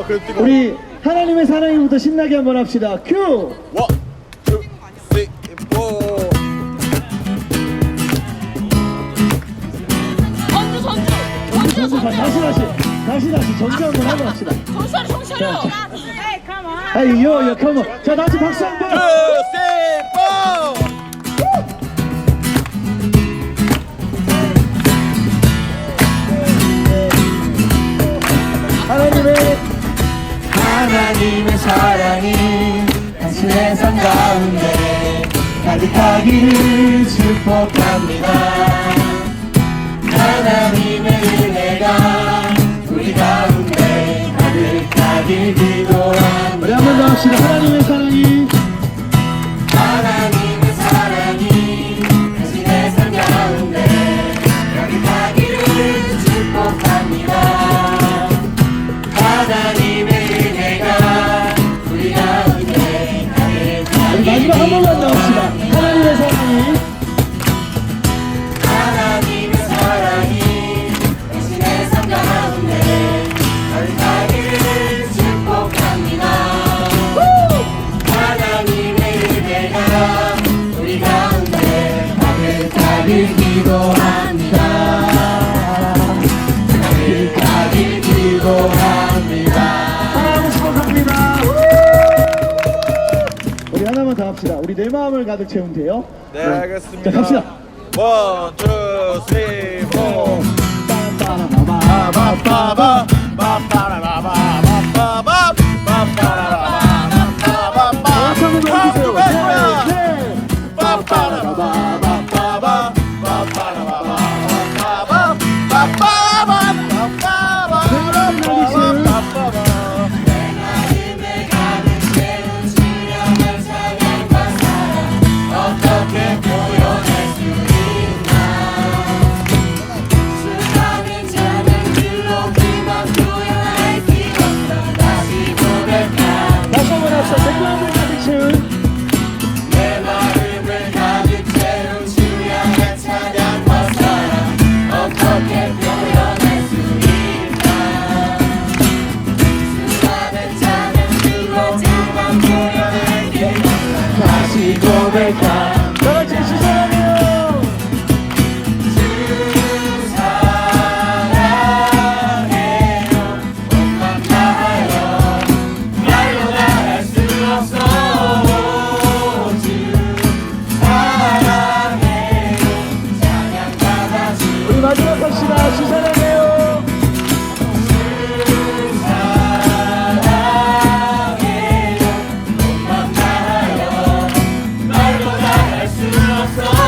아. 우리 하나님의 사랑이부터 신나게 한번 합시다. 큐! 원, 투, 쓰리, 포. 전주 전주 전주 전주 다- 다시 다시 다시 다시 전주 한번 하고 합시다. 정찰 정찰요 아 이 요 요 컴온. 자 다시 박수 한 투, 번. 하나님의 사랑이 당신의 삶 가운데 가득하기를 축복합니다. 하나님의 은혜가 우리 가운데 가득하길 기도합니다. 우리 한번 더 합시다. 하나님의 사랑 번만 더 합시다. 하나님의 사랑이 하나님의 사랑이 당신의 삶 가운데 가운데 가득하길 기도합니다. 갑시다. 우리 내 마음을 가득 채운 돼요. 네, 알겠습니다. 자, 갑시다. 원, 투, 쓰리, 포. 빠바바바, 빠바라바바, 빠바바, 빠바라바바, 빠바바. 박수 한번 주세요. 네, 네. 빠바라바바, 빠바바, 빠바라바바, 빠바바, 빠바. ovejas. 나서